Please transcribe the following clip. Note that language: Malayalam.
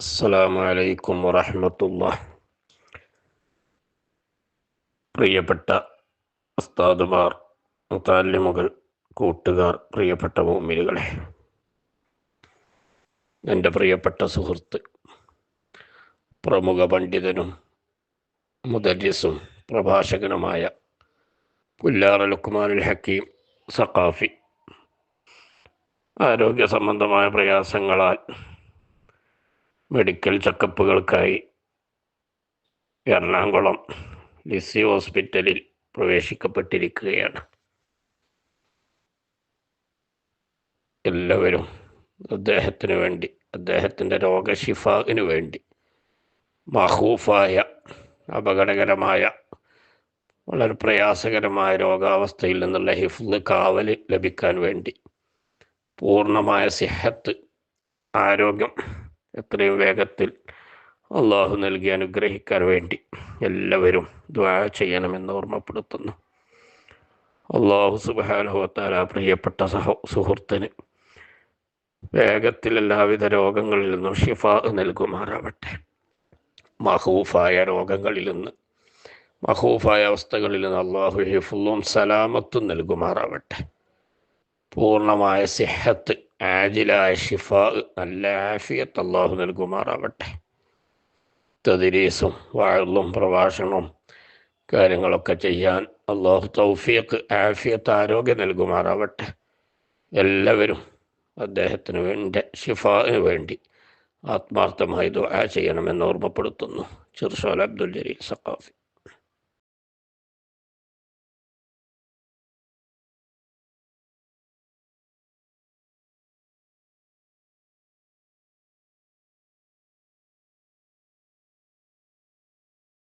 അസ്സലാമു അലൈക്കും വറഹമത്തുള്ള. പ്രിയപ്പെട്ട ഉസ്താദുമാർ മുത്താലിമുകൾ കൂട്ടുകാർ പ്രിയപ്പെട്ട മോമിനുകളെ എന്റെ പ്രിയപ്പെട്ട സുഹൃത്ത് പ്രമുഖ പണ്ഡിതനും മുദരിസും പ്രഭാഷകനുമായ പുല്ലാറ ലുക്കുമാനുൽ ഹക്കീം സഖാഫി. ആരോഗ്യ സംബന്ധമായ പ്രയാസങ്ങളാൽ മെഡിക്കൽ ചെക്കപ്പുകൾക്കായി എറണാകുളം ലിസി ഹോസ്പിറ്റലിൽ പ്രവേശിക്കപ്പെട്ടിരിക്കുകയാണ്. എല്ലാവരും അദ്ദേഹത്തിന് വേണ്ടി അദ്ദേഹത്തിന്റെ രോഗശിഫാവിന് വേണ്ടി മഹൂഫായ അപകടകരമായ വളരെ പ്രയാസകരമായ രോഗാവസ്ഥയിൽ നിന്നുള്ള ഹിഫ്ദ് കാവൽ ലഭിക്കാൻ വേണ്ടി പൂർണമായ സിഹത്ത് ആരോഗ്യം എത്രയും വേഗത്തിൽ അള്ളാഹു നൽകി അനുഗ്രഹിക്കാൻ വേണ്ടി എല്ലാവരും ദ്വാ ചെയ്യണമെന്ന് ഓർമ്മപ്പെടുത്തുന്നു. അള്ളാഹു സുബാനുഭവത്താൽ ആ പ്രിയപ്പെട്ട സഹ സുഹൃത്തിന് വേഗത്തിൽ എല്ലാവിധ രോഗങ്ങളിൽ നിന്നും ഷിഫ നൽകുമാറാവട്ടെ. മഹൂഫായ രോഗങ്ങളിൽ നിന്ന് മഹൂഫായ അവസ്ഥകളിൽ നിന്ന് അള്ളാഹു ഹിഫുല്ലും സലാമത്തും നൽകുമാറാവട്ടെ. പൂർണമായ സിഹത്ത് ആജിലായ ഷിഫ നല്ല ആഫിയത്ത് അള്ളാഹു നൽകുമാറാവട്ടെ. തദിരീസും വാഴും പ്രഭാഷണവും കാര്യങ്ങളൊക്കെ ചെയ്യാൻ അള്ളാഹു തൗഫീഖ് ആഫിയത്ത് ആരോഗ്യം നൽകുമാറാവട്ടെ. എല്ലാവരും അദ്ദേഹത്തിന് വേണ്ടി ഷിഫാന് വേണ്ടി ആത്മാർത്ഥമായി ദുആ ചെയ്യണമെന്ന് ഓർമ്മപ്പെടുത്തുന്നു. ചിർഷോൽ അബ്ദുൽ ജലീൽ സഖാഫി.